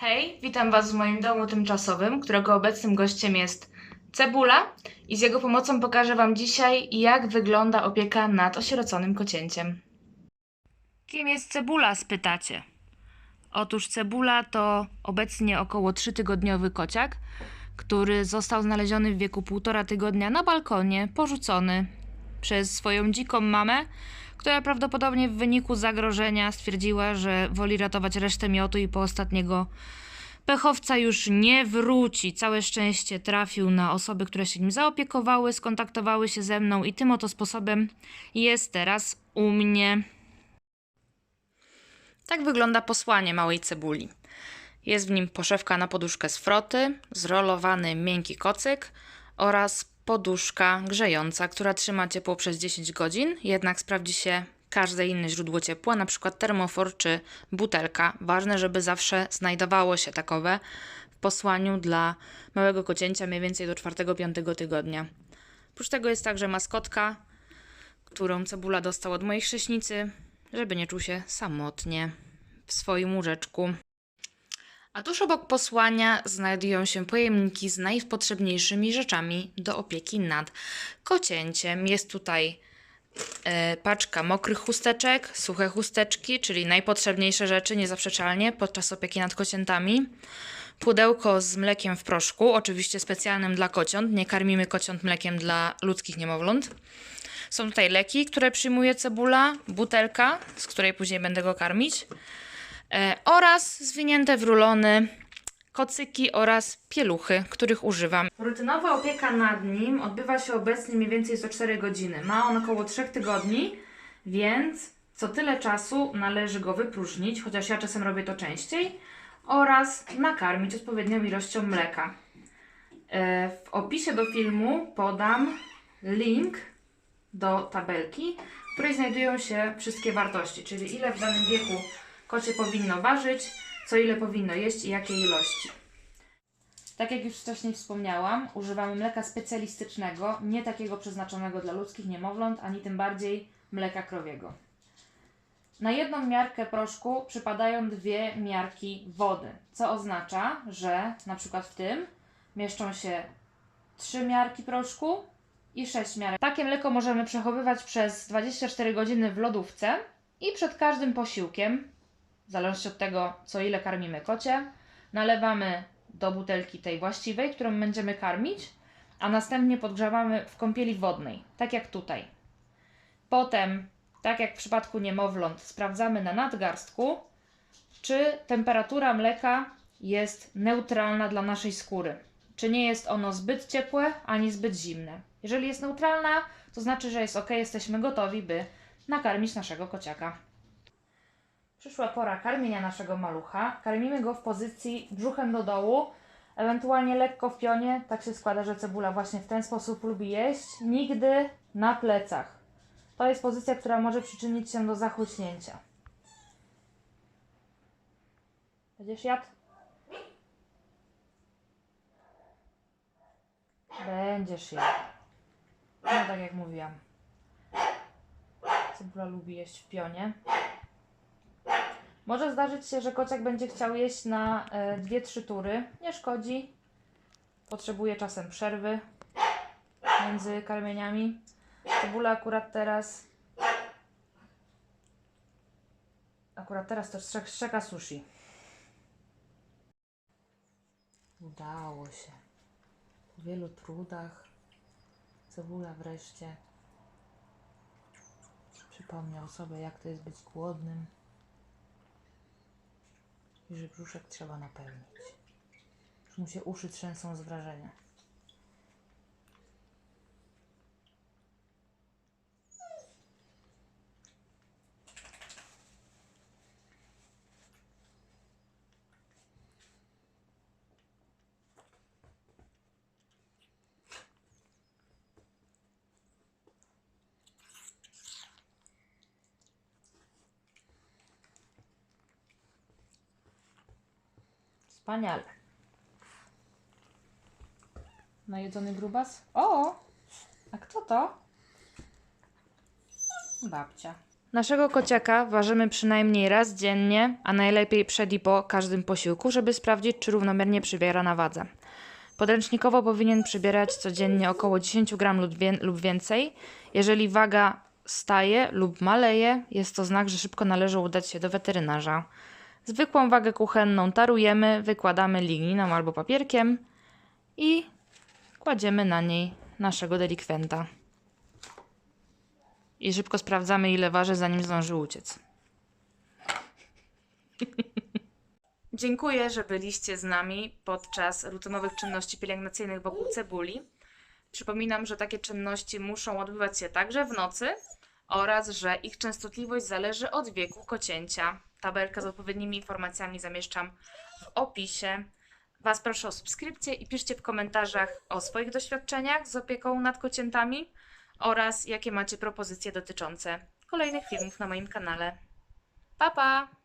Hej, witam Was w moim domu tymczasowym, którego obecnym gościem jest Cebula i z jego pomocą pokażę Wam dzisiaj, jak wygląda opieka nad osieroconym kocięciem. Kim jest Cebula, spytacie? Otóż Cebula to obecnie około 3-tygodniowy kociak, który został znaleziony w wieku półtora tygodnia na balkonie, porzucony przez swoją dziką mamę, która prawdopodobnie w wyniku zagrożenia stwierdziła, że woli ratować resztę miotu i po ostatniego pechowca już nie wróci. Całe szczęście trafił na osoby, które się nim zaopiekowały, skontaktowały się ze mną i tym oto sposobem jest teraz u mnie. Tak wygląda posłanie małej cebuli. Jest w nim poszewka na poduszkę z froty, zrolowany miękki kocyk oraz poduszka grzejąca, która trzyma ciepło przez 10 godzin, jednak sprawdzi się każde inne źródło ciepła, przykład termofor czy butelka. Ważne, żeby zawsze znajdowało się takowe w posłaniu dla małego kocięcia mniej więcej do 4-5 tygodnia. Oprócz tego jest także maskotka, którą cebula dostał od mojej chrześnicy, żeby nie czuł się samotnie w swoim łóżeczku. A tuż obok posłania znajdują się pojemniki z najpotrzebniejszymi rzeczami do opieki nad kocięciem. Jest tutaj e, paczka mokrych chusteczek, suche chusteczki, czyli najpotrzebniejsze rzeczy niezaprzeczalnie podczas opieki nad kociętami. Pudełko z mlekiem w proszku, oczywiście specjalnym dla kociąt. Nie karmimy kociąt mlekiem dla ludzkich niemowląt. Są tutaj leki, które przyjmuje cebula, butelka, z której później będę go karmić oraz zwinięte w rulony kocyki oraz pieluchy, których używam. Rutynowa opieka nad nim odbywa się obecnie mniej więcej co 4 godziny. Ma on około 3 tygodni, więc co tyle czasu należy go wypróżnić, chociaż ja czasem robię to częściej, oraz nakarmić odpowiednią ilością mleka. E, W opisie do filmu podam link do tabelki, w której znajdują się wszystkie wartości, czyli ile w danym wieku kocie powinno ważyć, co ile powinno jeść i jakiej ilości. Tak jak już wcześniej wspomniałam, używamy mleka specjalistycznego, nie takiego przeznaczonego dla ludzkich niemowląt, ani tym bardziej mleka krowiego. Na jedną miarkę proszku przypadają dwie miarki wody, co oznacza, że na przykład w tym mieszczą się trzy miarki proszku i 6 miarek. Takie mleko możemy przechowywać przez 24 godziny w lodówce i przed każdym posiłkiem, w zależności od tego, co ile karmimy kocie, nalewamy do butelki tej właściwej, którą będziemy karmić, a następnie podgrzewamy w kąpieli wodnej, tak jak tutaj. Potem, tak jak w przypadku niemowląt, sprawdzamy na nadgarstku, czy temperatura mleka jest neutralna dla naszej skóry. Czy nie jest ono zbyt ciepłe ani zbyt zimne. Jeżeli jest neutralna, to znaczy, że jest ok, jesteśmy gotowi, by nakarmić naszego kociaka. Przyszła pora karmienia naszego malucha. Karmimy go w pozycji brzuchem do dołu, ewentualnie lekko w pionie. Tak się składa, że cebula właśnie w ten sposób lubi jeść. Nigdy na plecach. To jest pozycja, która może przyczynić się do zachłyśnięcia. Będziesz jadł? Będziesz jadł. No tak jak mówiłam. Cebula lubi jeść w pionie. Może zdarzyć się, że kociak będzie chciał jeść na 2-3 tury. Nie szkodzi. Potrzebuje czasem przerwy między karmieniami. Cebula akurat teraz. Akurat teraz to szczeka sushi. Udało się. Po wielu trudach cebula wreszcie przypomniał sobie, jak to jest być głodnym i że brzuszek trzeba napełnić. Już mu się uszy trzęsą z wrażenia. Wspaniale. Najedzony grubas? O! A kto to? Babcia. Naszego kociaka ważymy przynajmniej raz dziennie, a najlepiej przed i po każdym posiłku, żeby sprawdzić, czy równomiernie przybiera na wadze. Podręcznikowo powinien przybierać codziennie około 10 gram lub lub więcej. Jeżeli waga staje lub maleje, jest to znak, że szybko należy udać się do weterynarza. Zwykłą wagę kuchenną tarujemy, wykładamy ligniną albo papierkiem i kładziemy na niej naszego delikwenta. I szybko sprawdzamy, ile waży, zanim zdąży uciec. Dziękuję, że byliście z nami podczas rutynowych czynności pielęgnacyjnych wokół cebuli. Przypominam, że takie czynności muszą odbywać się także w nocy oraz, że ich częstotliwość zależy od wieku kocięcia. Tabelkę z odpowiednimi informacjami zamieszczam w opisie. Was proszę o subskrypcję i piszcie w komentarzach o swoich doświadczeniach z opieką nad kociętami oraz jakie macie propozycje dotyczące kolejnych filmów na moim kanale. Pa pa!